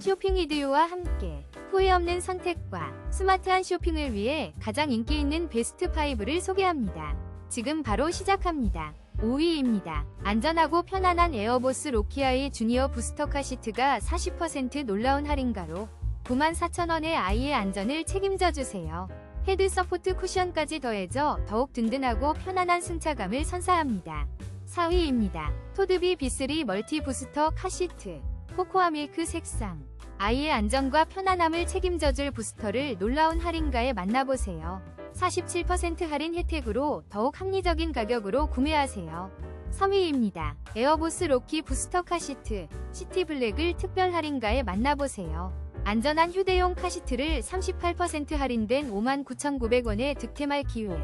쇼핑 이디오와 함께 후회 없는 선택과 스마트한 쇼핑을 위해 가장 인기 있는 베스트 5를 소개합니다. 지금 바로 시작합니다. 5위입니다. 안전하고 편안한 에어보스 로키아이 주니어 부스터카 시트가 40% 놀라운 할인가로 94,000원의 아이의 안전을 책임져 주세요. 헤드 서포트 쿠션까지 더해져 더욱 든든하고 편안한 승차감을 선사합니다. 4위입니다. 토드비 B3 멀티 부스터 카시트 코코아 밀크 색상 아이의 안전과 편안함을 책임져줄 부스터를 놀라운 할인가에 만나보세요. 47% 할인 혜택으로 더욱 합리적인 가격으로 구매하세요. 3위입니다. 에어보스 로키 부스터 카시트 시티 블랙을 특별 할인가에 만나보세요. 안전한 휴대용 카시트를 38% 할인된 59,900원에 득템할 기회.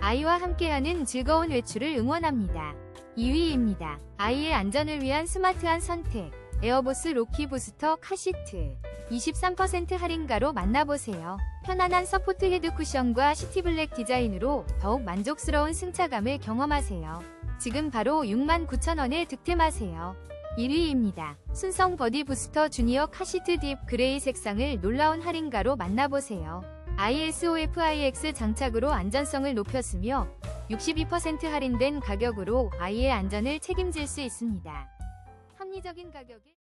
아이와 함께하는 즐거운 외출을 응원합니다. 2위입니다. 아이의 안전을 위한 스마트한 선택. 에어보스 로키 부스터 카시트. 23% 할인가로 만나보세요. 편안한 서포트 헤드 쿠션과 시티블랙 디자인으로 더욱 만족스러운 승차감을 경험하세요. 지금 바로 69,000원에 득템하세요. 1위입니다. 순성 버디 부스터 주니어 카시트 딥 그레이 색상을 놀라운 할인가로 만나보세요. ISOFIX 장착으로 안전성을 높였으며 62% 할인된 가격으로 아이의 안전을 책임질 수 있습니다. 합리적인 가격에